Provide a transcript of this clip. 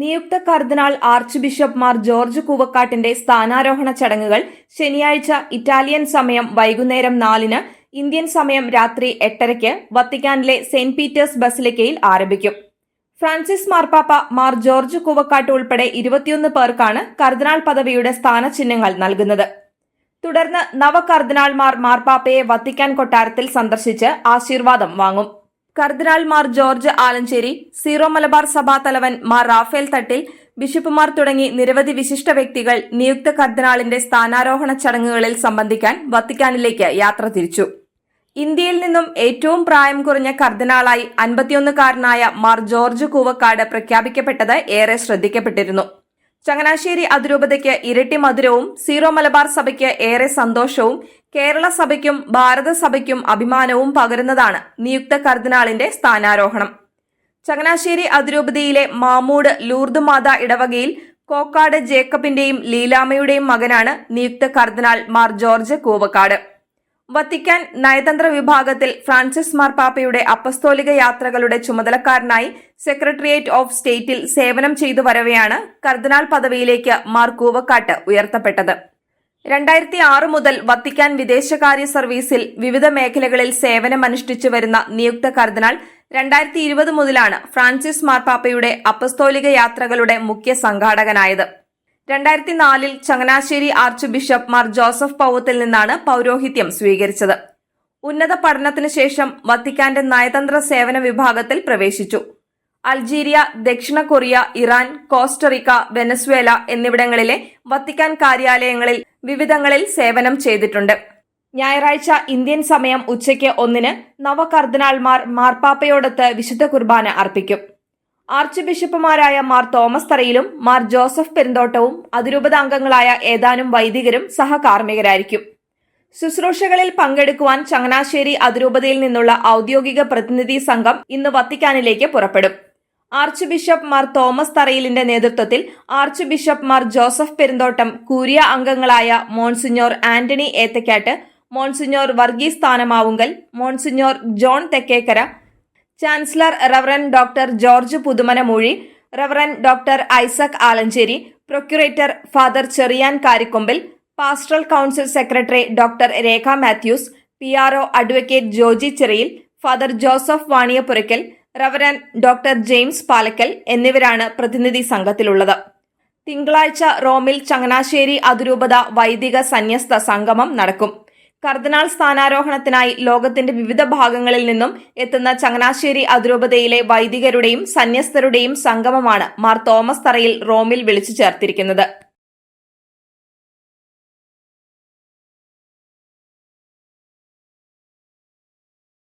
നിയുക്ത കർദിനാൾ archbishop Mar George കൂവക്കാട്ടിന്റെ സ്ഥാനാരോഹണ ചടങ്ങുകൾ ശനിയാഴ്ച ഇറ്റാലിയൻ സമയം വൈകുന്നേരം നാലിന് ഇന്ത്യൻ സമയം രാത്രി എട്ടരയ്ക്ക് വത്തിക്കാനിലെ സെന്റ് പീറ്റേഴ്സ് ബസിലിക്കയിൽ ആരംഭിക്കും. ഫ്രാൻസിസ് മാർപ്പാപ്പ മാർ ജോർജ് കൂവക്കാട്ട് ഉൾപ്പെടെ ഇരുപത്തിയൊന്ന് പേർക്കാണ് കർദിനാൾ പദവിയുടെ സ്ഥാനചിഹ്നങ്ങൾ നൽകുന്നത്. തുടർന്ന് നവ കർദിനാൾമാർ മാർപ്പാപ്പയെ വത്തിക്കാൻ കൊട്ടാരത്തിൽ സന്ദർശിച്ച് ആശീർവാദം വാങ്ങും. കർദിനാൾ മാർ ജോർജ് ആലഞ്ചേരി സീറോ മലബാർ സഭാ തലവൻ മാർ റാഫേൽ തട്ടിൽ ബിഷപ്പുമാർ തുടങ്ങി നിരവധി വിശിഷ്ട വ്യക്തികൾ നിയുക്ത കർദിനാളിന്റെ സ്ഥാനാരോഹണ ചടങ്ങുകളിൽ സംബന്ധിക്കാൻ വത്തിക്കാനിലേക്ക് യാത്ര തിരിച്ചു. ഇന്ത്യയിൽ നിന്നും ഏറ്റവും പ്രായം കുറഞ്ഞ കർദിനാളായി അൻപത്തിയൊന്നുകാരനായ മാർ ജോർജ് കൂവക്കാട് പ്രഖ്യാപിക്കപ്പെട്ടത് ഏറെ ശ്രദ്ധിക്കപ്പെട്ടിരുന്നു. ചങ്ങനാശ്ശേരി അതിരൂപതയ്ക്ക് ഇരട്ടി മധുരവും സീറോ മലബാർ സഭയ്ക്ക് ഏറെ സന്തോഷവും കേരള സഭയ്ക്കും ഭാരത സഭയ്ക്കും അഭിമാനവും പകരുന്നതാണ് നിയുക്ത കർദിനാളിന്റെ സ്ഥാനാരോഹണം. ചങ്ങനാശ്ശേരി അതിരൂപതയിലെ മാമൂട് ലൂർദ് മാത ഇടവകയിൽ കോക്കാട് ജേക്കബിന്റെയും ലീലാമയുടെയും മകനാണ് നിയുക്ത കർദിനാൾ മാർ ജോർജ് കൂവക്കാട്. വത്തിക്കാൻ നയതന്ത്ര വിഭാഗത്തിൽ ഫ്രാൻസിസ് മാർപ്പാപ്പയുടെ അപ്പസ്തോലിക യാത്രകളുടെ ചുമതലക്കാരനായി സെക്രട്ടേറിയറ്റ് ഓഫ് സ്റ്റേറ്റിൽ സേവനം ചെയ്തു വരവെയാണ് കർദിനാൾ പദവിയിലേക്ക് മാർ കൂവക്കാട്ട് ഉയർത്തപ്പെട്ടത്. രണ്ടായിരത്തി ആറ് മുതൽ വത്തിക്കാൻ വിദേശകാര്യ സർവീസിൽ വിവിധ മേഖലകളിൽ സേവനമനുഷ്ഠിച്ചു വരുന്ന നിയുക്ത കർദിനാൾ രണ്ടായിരത്തി ഇരുപത് മുതലാണ് ഫ്രാൻസിസ് മാർപ്പാപ്പയുടെ അപ്പസ്തോലിക യാത്രകളുടെ മുഖ്യ സംഘാടകനായത്. രണ്ടായിരത്തി നാലിൽ Changanassery archbishop Mar Joseph Powathil നിന്നാണ് പൗരോഹിത്യം സ്വീകരിച്ചത്. ഉന്നത പഠനത്തിന് ശേഷം വത്തിക്കാന്റെ നയതന്ത്ര സേവന വിഭാഗത്തിൽ പ്രവേശിച്ചു. അൾജീരിയ ദക്ഷിണ Korea Iran Costa Rica Venezuela എന്നിവിടങ്ങളിലെ വത്തിക്കാൻ കാര്യാലയങ്ങളിൽ വിവിധങ്ങളിൽ സേവനം ചെയ്തിട്ടുണ്ട്. ഞായറാഴ്ച ഇന്ത്യൻ സമയം ഉച്ചയ്ക്ക് ഒന്നിന് നവകർദിനാൾമാർ മാർപ്പാപ്പയോടൊത്ത് വിശുദ്ധ കുർബാന അർപ്പിക്കും. ആർച്ച് ബിഷപ്പുമാരായ മാർ തോമസ് തറയിലും മാർ ജോസഫ് പെരുന്തോട്ടവും അതിരൂപത അംഗങ്ങളായ ഏതാനും വൈദികരും സഹകാർമ്മികരായിരിക്കും. ശുശ്രൂഷകളിൽ പങ്കെടുക്കുവാൻ ചങ്ങനാശ്ശേരി അതിരൂപതയിൽ നിന്നുള്ള ഔദ്യോഗിക പ്രതിനിധി സംഘം ഇന്ന് വത്തിക്കാനിലേക്ക് പുറപ്പെടും. ആർച്ച് ബിഷപ്പ് മാർ തോമസ് തറയിലിന്റെ നേതൃത്വത്തിൽ archbishop Mar Joseph Perumthottam curia അംഗങ്ങളായ monsignor Antony Ethakkat monsignor Varghese Sthanamavunkal monsignor John Thekkekara chancellor reverend doctor George Puthumanamoozhi reverend doctor Isaac Alencherry procurator father Cherian Karikombil pastoral council secretary doctor Rekha Mathews P R O advocate Joji Cheriyil father Joseph Vaniyapurackal reverend doctor James Palackal എന്നിവരാണ് പ്രതിനിധി സംഘത്തിലുള്ളത്. തിങ്കളാഴ്ച റോമിൽ ചങ്ങനാശ്ശേരി അതിരൂപത വൈദിക സന്യസ്ത സംഗമം നടക്കും. കർദിനാൾ സ്ഥാനാരോഹണത്തിനായി ലോകത്തിന്റെ വിവിധ ഭാഗങ്ങളിൽ നിന്നും എത്തുന്ന ചങ്ങനാശ്ശേരി അതിരൂപതയിലെ വൈദികരുടെയും സന്യസ്തരുടെയും സംഗമമാണ് മാർ തോമസ് തറയിൽ റോമിൽ വിളിച്ചു ചേർത്തിരിക്കുന്നത്